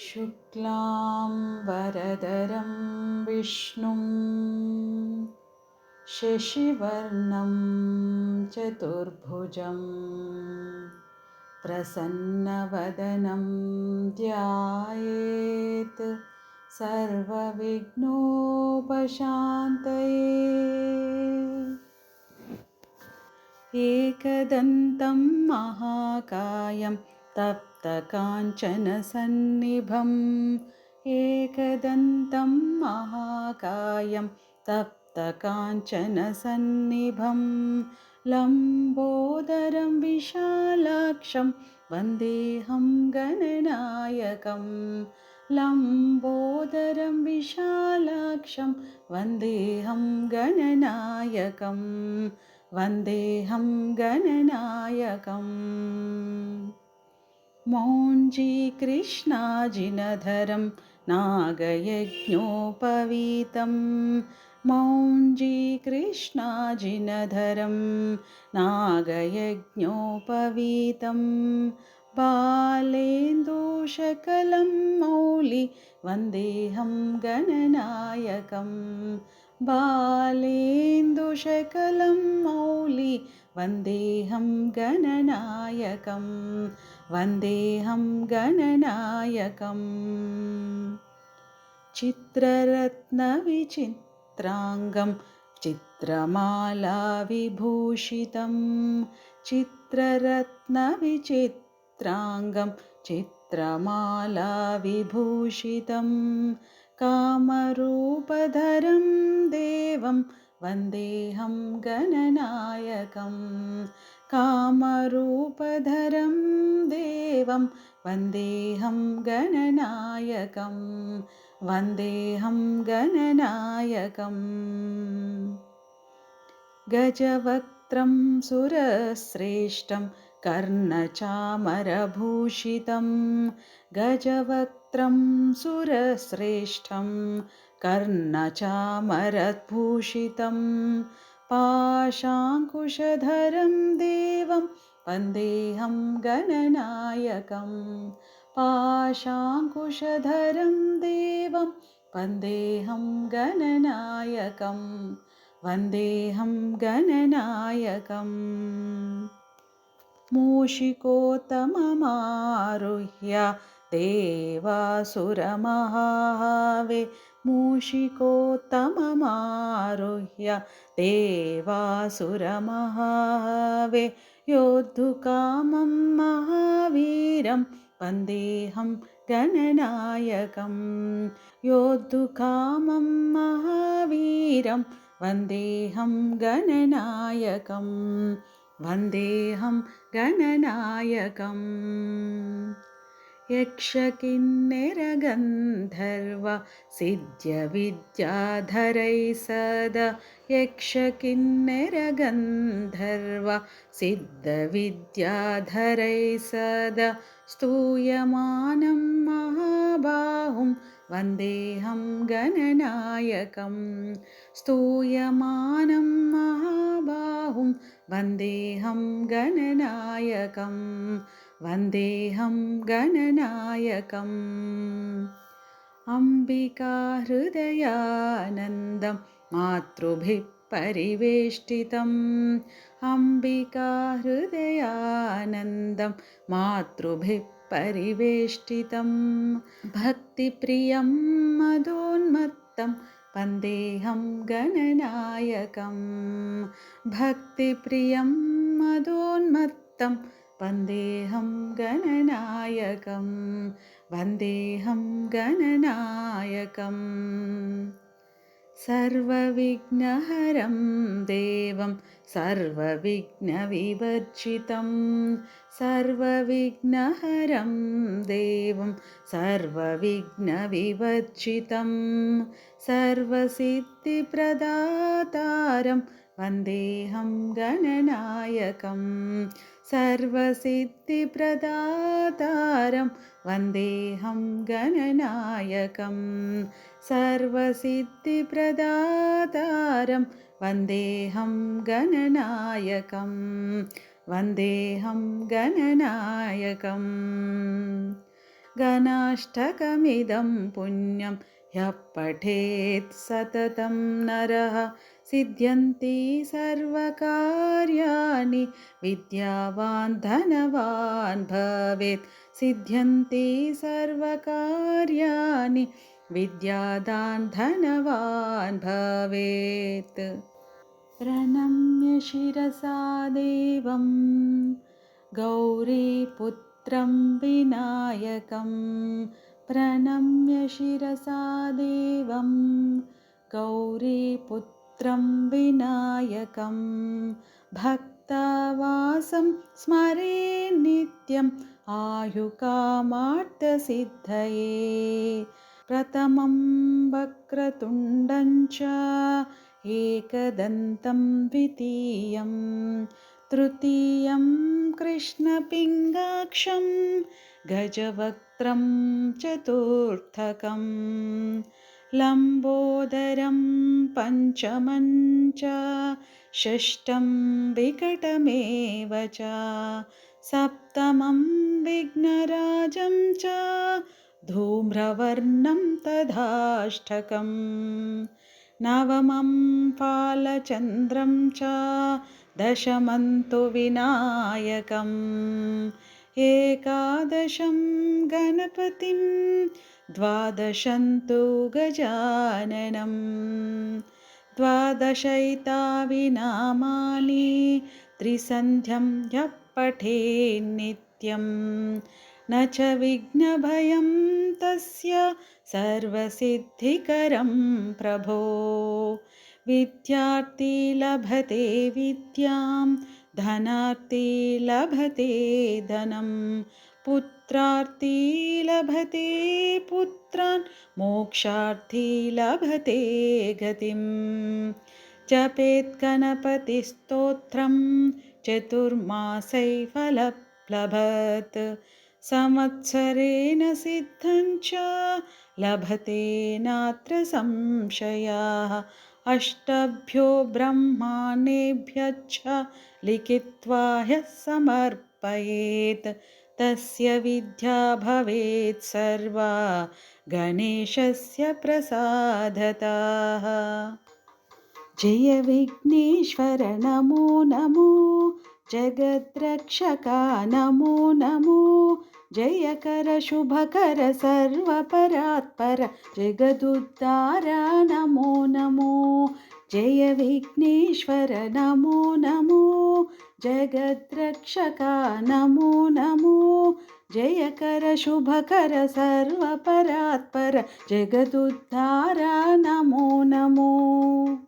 शुक्लां वरदरं विष्णुं शशिवर्णं चतुर्भुजं प्रसन्नवदनं ध्यायेत् सर्वविघ्नोपशान्तये। एकदन्तं महाकायं तप्तकाञ्चनसन्निभम् एकदन्तं महाकायं तप्तकाञ्चनसन्निभं लम्बोदरं विशालाक्षं वन्देऽहं गणनायकं लम्बोदरं विशालाक्षं वन्देऽहं गणनायकं वन्देऽहं गणनायकम् मौञ्जीकृष्णाजिनधरं नागयज्ञोपवीतं। मौञ्जीकृष्णाजिनधरं नागयज्ञोपवीतं। बालेन्दुशकलं मौलि वन्देऽहं गणनायकं। बालेन्दुशकलं मौलि वन्देऽहं गणनायकं वन्देऽहं गणनायकम्। चित्ररत्नविचित्राङ्गं चित्रमालाविभूषितं चित्ररत्नविचित्राङ्गं चित्रमालाविभूषितं कामरूपधरं देवं वन्देऽहं गणनायकं कामरूपधरं देवं वन्देऽहं गणनायकं वन्देऽहं गणनायकम् गजवक्त्रं सुरश्रेष्ठं कर्णचामरभूषितं गजवक्त्रं सुरश्रेष्ठं कर्णचामरभूषितं पाशाङ्कुशधरं देवं वन्देऽहं गणनायकं पाशाङ्कुशधरं देवं वन्देऽहं गणनायकं वन्देऽहं गणनायकम्। मूषिकोत्तममारुह्य देवासुरमहावे मूषिकोत्तममारुह्य देवासुरमहावे योद्धुकामं महावीरं वन्देऽहं गणनायकं योद्धुकामं महावीरं वन्देऽहं गणनायकं वन्देऽहं गणनायकम् यक्षकिन्नरगन्धर्व सिद्ध्यविद्याधरैः सदा। यक्षकिन्नरगन्धर्व सिद्धविद्याधरैः सदा। स्तूयमानं महाबाहुं वन्देऽहं गणनायकं स्तूयमानं महाबाहुं वन्देऽहं गणनायकं वन्देऽहं गणनायकम्। अम्बिकाहृदयानन्दं मातृभिः परिवेष्टितम्। अम्बिकाहृदयानन्दं मातृभिः परिवेष्टितं भक्तिप्रियं मदोन्मत्तं वन्देऽहं गणनायकं भक्तिप्रियं मदोन्मत्तं वन्देऽहं गणनायकं वन्देऽहं गणनायकम् सर्वविघ्नहरं देवं सर्वविघ्नविवर्जितं। सर्वविघ्नहरं देवं सर्वविघ्नविवर्जितं। सर्वसिद्धिप्रदातारं वन्देऽहं गणनायकं सर्वसिद्धिप्रदातारं वन्देऽहं गणनायकं। सर्वसिद्धिप्रदातारं वन्देऽहं गणनायकं। वन्देऽहं गणनायकम् गणाष्टकमिदं पुण्यं ह्यः पठेत् सततं नरः सिद्ध्यन्ति सर्वकार्याणि विद्यावान् धनवान् भवेत्। सिद्ध्यन्ति सर्वकार्याणि विद्यादान् धनवान् भवेत्। प्रणम्य शिरसा देवं गौरीपुत्रं विनायकं। प्रणम्य शिरसा देवं गौरीपुत्रं विनायकं भक्तवासं स्मरे नित्यम् आयुकामार्थसिद्धये प्रथमं वक्रतुण्डं च एकदन्तं द्वितीयं तृतीयं कृष्णपिङ्गाक्षं गजवक्त्रं चतुर्थकं लम्बोदरं पञ्चमं च षष्ठं विकटमेव च सप्तमं विघ्नराजं च धूम्रवर्णं तथाष्टकम् नवमं फालचन्द्रं च दशमन्तु विनायकम् एकादशं गणपतिं द्वादशन्तु गजाननं। द्वादशैताविनामानि त्रिसन्ध्यं ह्यः पठेन्नित्यं न च विघ्नभयं तस्य सर्वसिद्धिकरं प्रभो। विद्यार्थी लभते विद्यां धनार्थी लभते धनं पुत्रार्थी लभते पुत्रान् मोक्षार्थी लभते गतिं जपेत् गणपतिस्तोत्रं चतुर्मासै फलप्लभत् संवत्सरेण सिद्धञ्च लभते नात्र संशयाः। अष्टभ्यो ब्रह्माण्डेभ्यश्च लिखित्वा ह्यः समर्पयेत् तस्य विद्या भवेत् सर्वा गणेशस्य प्रसादताः। जय विघ्नेश्वर नमो नमो। जगद्रक्षका नमो नमो। जयकर शुभकर सर्वपरात्पर। जगदुद्धार नमो नमो जय विघ्नेश्वर नमो नमो। जगद्रक्षका नमो नमो। जयकर शुभकर सर्वपरात्पर। जगदुद्धार नमो नमो।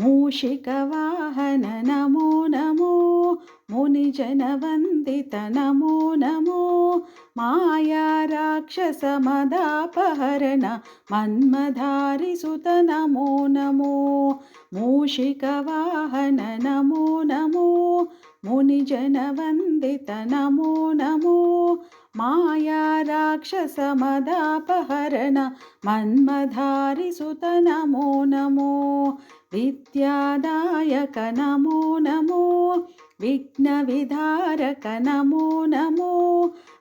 मूषिकवाहन नमो नमो मुनिजनवन्दित नमो माया राक्षसमदापहरण मन्मधारिसुत नमो नमो मूषिकवाहन नमो मुनिजनवन्दित नमो नमो माया राक्षसमदापहरण मन्मधारिसुत नमो नमो విద్యాదాయక నమో నమో విఘ్న విధారక నమో నమో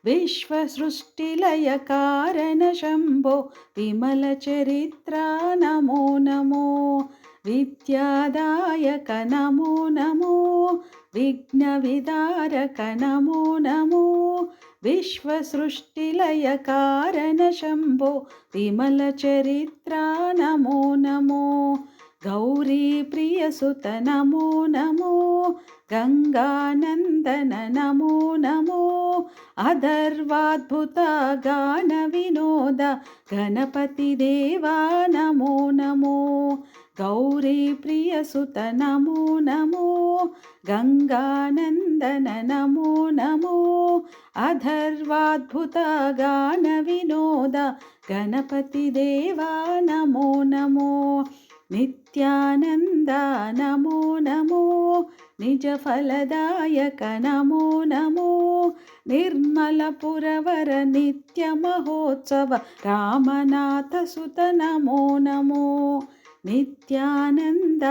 విశ్వసృష్టిలయ కారణ శంభో విమల చరిత్ర నమో నమో విద్యాదాయక నమో నమో విఘ్న విదారక నమో నమో విశ్వసృష్టిలయ కారణ శంభో విమల చరిత్ర నమో నమో. नमो नमो विश्वसृष्टिलयकारणशम्भो विमलचरित्रा नमो नमो विद्यादायक नमो नमो विघ्नविदारक नमो नमो विश्वसृष्टिलयकारणशम्भो विमलचरित्रा नमो नमो गौरीप्रियसुत नमो नमो गङ्गानन्दन नमो नमो अधर्वाद्भुतगानविनोद गणपतिदेवा नमो नमो गौरीप्रियसुत नमो नमो गङ्गानन्दन नमो नमो अधर्वाद्भुतगानविनोद गणपतिदेवा नमो नमो नित्यानन्द नमो नमो निजफलदायक नमो नमो निर्मलपुरवर नित्यमहोत्सव रामनाथसुत नमो नमो नित्यानन्द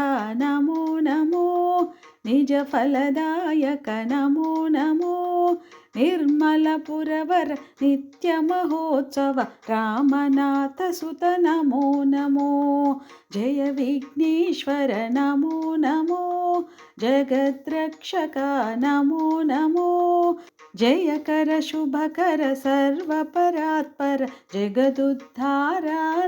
नमो నిర్మలపురవర నిత్యమహోత్సవ రామనాథ సుత నమో నమో. జయ విఘ్నేశ్వర నమో నమో. జగద్రక్షక నమో నమో. जगद्रक्षक नमो नमो जयकर शुभकर सर्वपरात्पर जगदुद्धार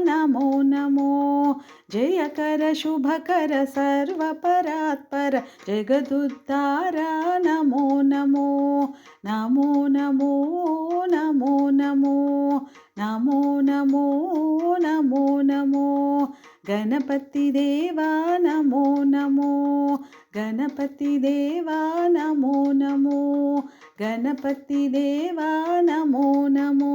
नमो नमो जयकर शुभकर सर्वपरात्पर जगदुद्धार नमो नमो नमो नमो नमो नमो नमो नमो नमो नमो गणपतिदेवा नमो नमो गणपतिदेवा नमो గణపతి దేవా నమో నమో.